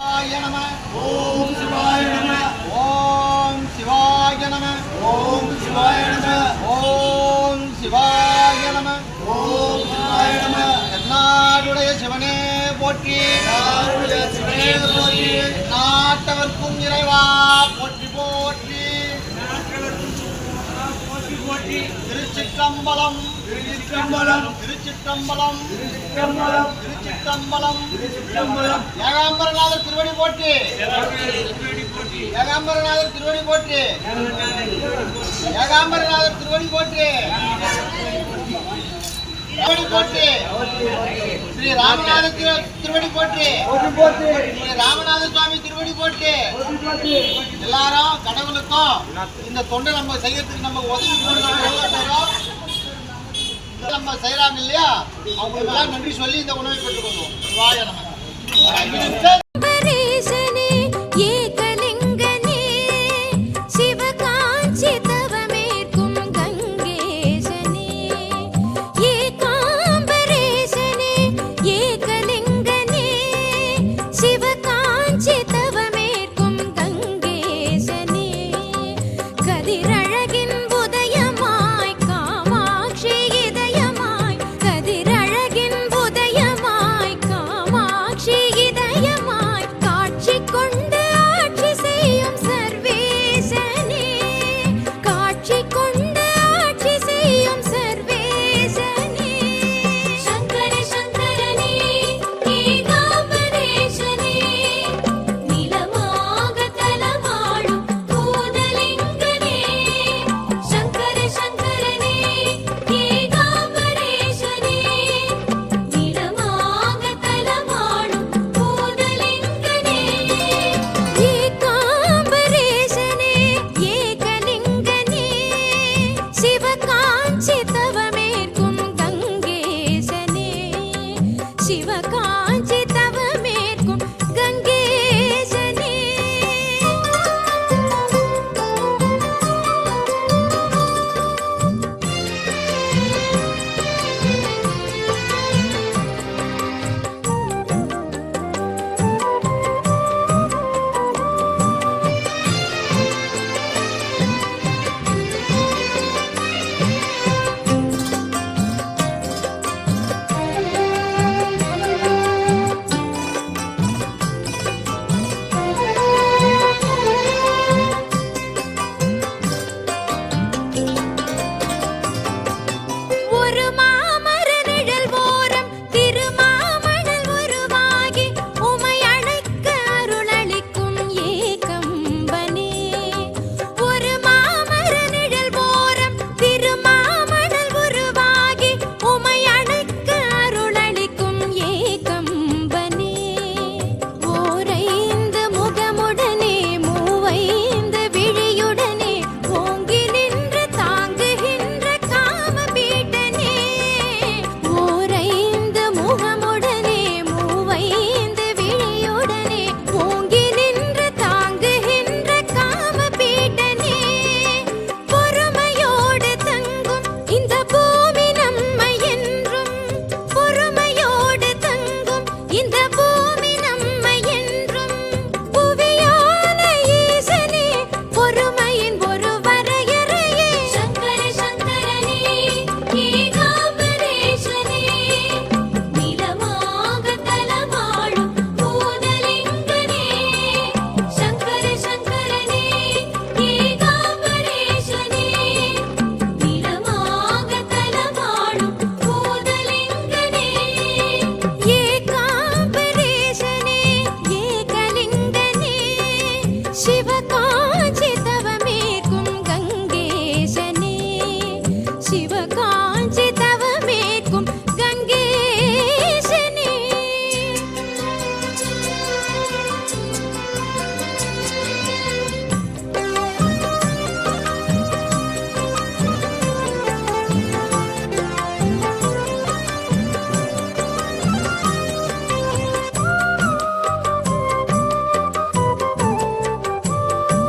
ஓம் சிவாய நம ஓம் சிவாய நம ஓம் சிவாய நம ஓம் சிவாய நம ஓம் சிவாய நம. தென்னாடுடைய சிவனே போற்றி. சிவனே போற்றி. நாட்டவர்க்கும் இறைவா போற்றி போற்றி. திருச்சிற்றம்பலம். திருச்சிற்றம்பலம். திருச்சிற்றம்பலம் திருச்சிற்றம்பலம் திருச்சிற்றம்பலம் திருச்சிற்றம்பலம். ஏகாம்பரநாதர் திருவடி போற்றி. ஏகாம்பரநாதர் திருவடி போற்றி. ஏகாம்பரநாதர் திருவடி போற்றி. திருவடி போற்றி. ஸ்ரீ ராமநாத திருவடி போற்றி. ஸ்ரீ ராமநாத சுவாமி திருவடி போற்றி. எல்லாரும் கடவுளுக்கும் இந்த தொண்டை நம்ம செய்யறதுக்கு நம்ம உதவி பண்ணி நம்ம செய்யறாங்க இல்லையா? அவங்களுக்கு நன்றி சொல்லி இந்த உணவை பெற்றுக்கொள்வோம் வாயா நம்ம